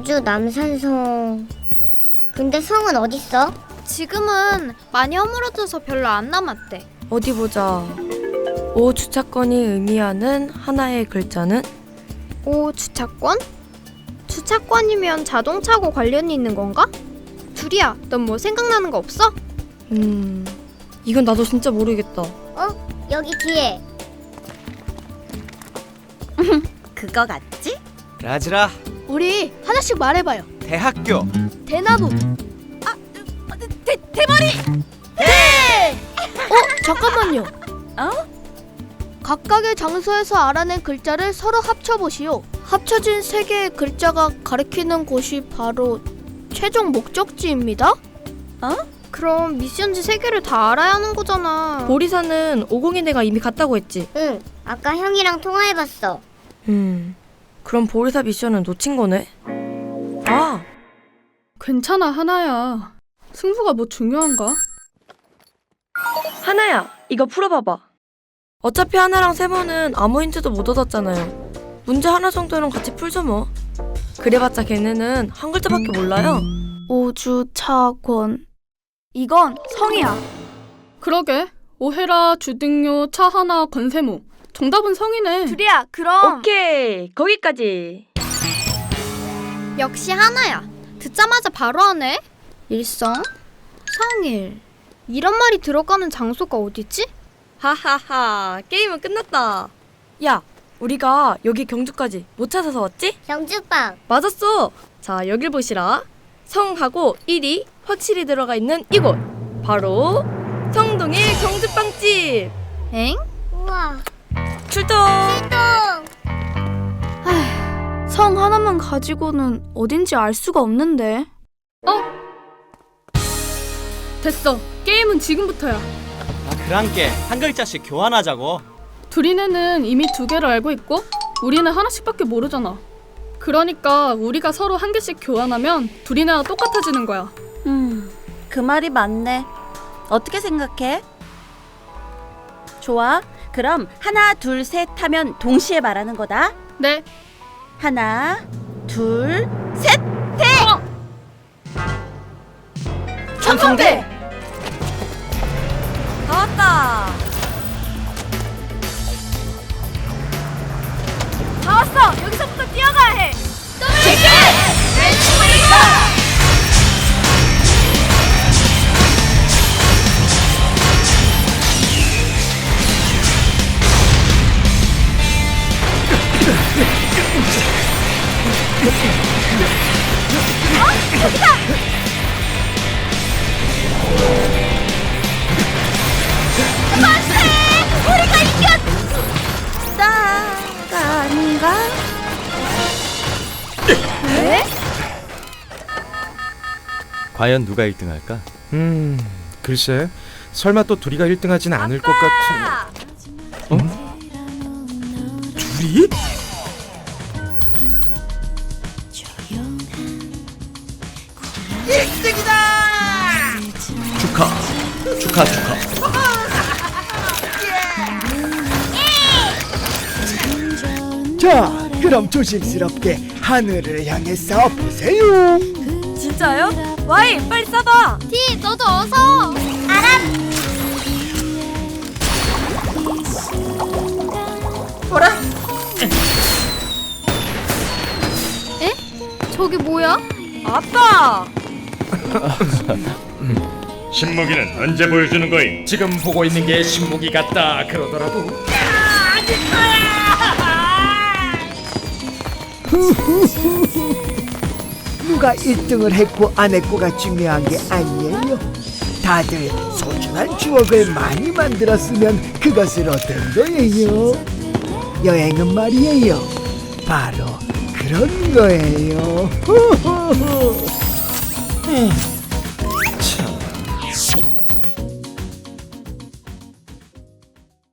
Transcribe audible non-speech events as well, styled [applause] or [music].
경주 남산성. 근데 성은 어딨어? 지금은 많이 허물어져서 별로 안 남았대. 어디 보자. 오 주차권이 의미하는 하나의 글자는 오, 주차권? 주차권이면 자동차고 관련이 있는 건가? 둘이야, 넌 뭐 생각나는 거 없어? 음 이건 나도 진짜 모르겠다. 어? 여기 뒤에. [laughs] 그거 같지? 라즈라 우리 하나씩 말해봐요. 대학교 대나무. 아, 대 대머리. 대. 어 잠깐만요. 어? 각각의 장소에서 알아낸 글자를 서로 합쳐보시오. 합쳐진 세 개의 글자가 가리키는 곳이 바로 최종 목적지입니다. 그럼 미션지 세 개를 다 알아야 하는 거잖아. 보리사는 502 내가 이미 갔다고 했지. 응. 아까 형이랑 통화해봤어. 음 그럼 보리사 미션은 놓친 거네. 아 괜찮아 하나야. 승부가 뭐 중요한가? 하나야 이거 풀어봐봐. 어차피 하나랑 세모는 아무 힌트도 못 얻었잖아요. 문제 하나 정도는 같이 풀죠 뭐. 그래봤자 걔네는 한 글자밖에 몰라요. 오주차권. 이건 성이야. 그러게. 오해라, 주등요, 차 하나, 건세모. 정답은 성이네. 둘이야. 그럼 오케이 거기까지. 역시 하나야. 듣자마자 바로 하네. 일성, 성일. 이런 말이 들어가는 장소가 어디지? 하하하 게임은 끝났다. 야 우리가 여기 경주까지 못 찾아서 왔지? 경주빵. 맞았어. 자 여길 보시라. 성하고 일이 확실히 들어가 있는 이곳 바로 성동의 경주빵집 엥? 출동. 똥. 성 하나만 가지고는 어딘지 알 수가 없는데. 됐어. 게임은 지금부터야. 아 그랑께 한 글자씩 교환하자고 둘이네는 이미 두 개를 알고 있고 우리는 하나씩밖에 모르잖아. 그러니까 우리가 서로 한 개씩 교환하면 둘이네와 똑같아지는 거야. 음, 그 말이 맞네. 어떻게 생각해? 좋아. 그럼 하나, 둘, 셋 하면 동시에 말하는 거다. 네. 하나, 둘, 셋. 천성대. 과연 누가 1등 할까? 음, 글쎄. 설마 또 둘이가 1등 하진 않을 것 같은. 어? 둘이? 축하 축하 축하 자, 그럼 조심스럽게 하늘을 향해 쏴보세요. 와이 빨리 쏴봐. 티, 너도 어서. 알아. 에? 저게 뭐야? 아빠. 신무기는 언제 보여주는 거임? 지금 보고 있는 게 신무기 같다 그러더라고. [laughs] 누가 1등을 했고 안 했고가 중요한 게 아니에요. 다들 소중한 추억을 많이 만들었으면 그것을 얻은 거예요. 여행은 말이에요. 바로 그런 거예요. [laughs]